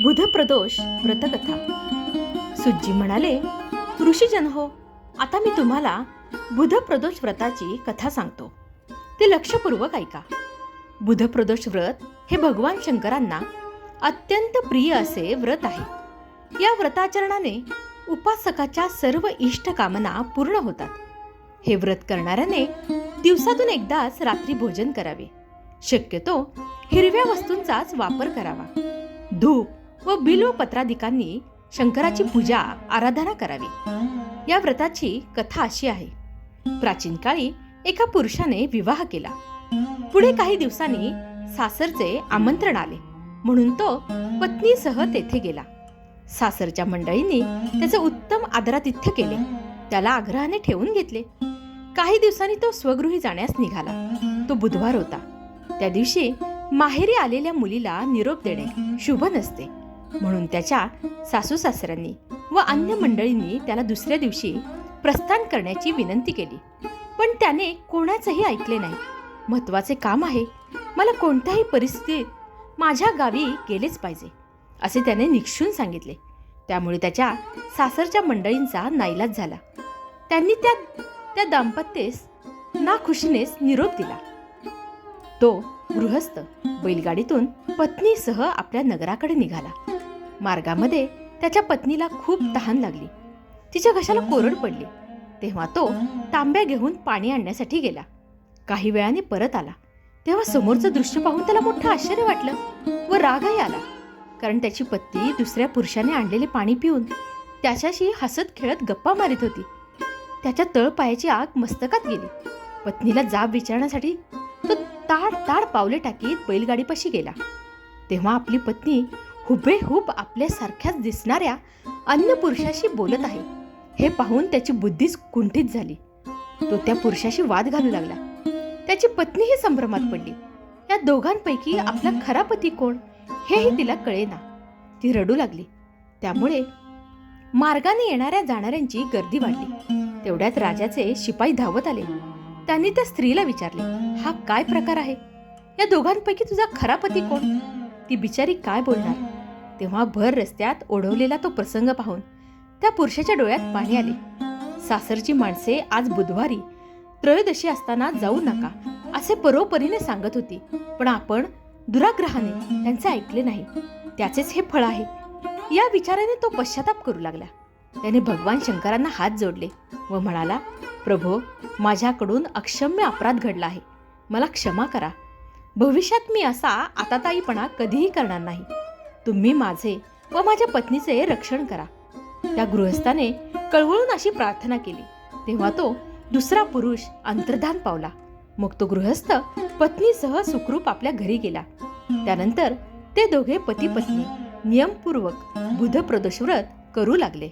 बुधप्रदोष व्रतकथा. सुज्जी म्हणाले ऋषीजन हो आता मी तुम्हाला बुधप्रदोष व्रताची कथा सांगतो. ते लक्षपूर्वक ऐका. बुधप्रदोष व्रत हे भगवान शंकरांना अत्यंत प्रिय असे व्रत आहे. या व्रताचरणाने उपासकाच्या सर्व इष्ट कामना पूर्ण होतात. हे व्रत करणाऱ्याने दिवसातून एकदाच रात्री भोजन करावे. शक्यतो हिरव्या वस्तूंचाच वापर करावा. धूप व बिल्वपत्रादिकांनी शंकराची पूजा आराधना करावी. या व्रताची कथा अशी आहे. प्राचीन काळी एका पुरुषाने विवाह केला. पुढे काही दिवसांनी सासरचे आमंत्रण आले. म्हणून तो पत्नीसह तेथे गेला. सासरच्या मंडळींनी त्याचे उत्तम आदरातिथ्य केले. त्याला आग्रहाने ठेवून घेतले. काही दिवसांनी तो स्वगृही जाण्यास निघाला. तो बुधवार होता. त्या दिवशी माहेरी आलेल्या मुलीला निरोप देणे शुभ नसते. म्हणून त्याच्या सासू सासऱ्यांनी व अन्य मंडळींनी त्याला दुसऱ्या दिवशी प्रस्थान करण्याची विनंती केली. पण त्याने कोणाचंही ऐकले नाही. महत्त्वाचे काम आहे. मला कोणत्याही परिस्थितीत माझ्या गावी गेलेच पाहिजे असे त्याने निक्षून सांगितले. त्यामुळे त्याच्या सासरच्या मंडळींचा नाईलाज झाला. त्यांनी त्या त्या दाम्पत्येस नाखुशीनेच निरोप दिला. तो गृहस्थ बैलगाडीतून पत्नीसह आपल्या नगराकडे निघाला. मार्गामध्ये त्याच्या पत्नीला खूप तहान लागली. तिच्या घशाला कोरड पडली. तेव्हा तो तांब्या घेऊन पाणी आणण्यासाठी गेला. काही वेळाने परत आला. तेव्हा समोरचं दृश्य पाहून त्याला मोठं आश्चर्य वाटलं व रागही आला. कारण त्याची पत्नी दुसऱ्या पुरुषाने आणलेले पाणी पिऊन त्याच्याशी हसत खेळत गप्पा मारित होती. त्याच्या तळपायाची आग मस्तकात गेली. पत्नीला जाब विचारण्यासाठी तो ताड ताड पावले टाकीत बैलगाडीपाशी गेला. तेव्हा आपली पत्नी हुबेहूब आपल्यासारख्याच दिसणाऱ्या अन्य पुरुषाशी बोलत आहे. हे पाहून त्याची बुद्धीच कुंठित झाली. तो त्या पुरुषाशी वाद घालू लागला. त्याची पत्नीही संभ्रमात पडली. या दोघांपैकी आपला खरा पती कोण हेही तिला कळेना. ती रडू लागली. त्यामुळे मार्गाने येणाऱ्या जाणाऱ्यांची गर्दी वाढली. तेवढ्यात राजाचे शिपाई धावत आले. त्यांनी त्या स्त्रीला विचारले हा काय प्रकार आहे? या दोघांपैकी तुझा खरा पती कोण? ती बिचारी काय बोलणार? तेव्हा भर रस्त्यात ओढवलेला तो प्रसंग पाहून त्या पुरुषाच्या डोळ्यात पाणी आले. सासरची माणसे आज बुधवारी त्रयोदशी असताना जाऊ नका असे परोपरीने सांगत होती. पण आपण दुराग्रहाने त्यांचे ऐकले नाही. त्याचेच हे फळ आहे. या विचाराने तो पश्चाताप करू लागला. त्याने भगवान शंकरांना हात जोडले व म्हणाला प्रभो माझ्याकडून अक्षम्य अपराध घडला आहे. मला क्षमा करा. भविष्यात मी असा आताताईपणा कधीही करणार नाही. तुम्ही माझे व माझ्या पत्नीचे रक्षण करा. त्या गृहस्थाने कळवळून अशी प्रार्थना केली. तेव्हा तो दुसरा पुरुष अंतर्धान पावला. मग तो गृहस्थ पत्नीसह सुखरूप आपल्या घरी गेला. त्यानंतर ते दोघे पती पत्नी नियमपूर्वक बुध प्रदोष व्रत करू लागले.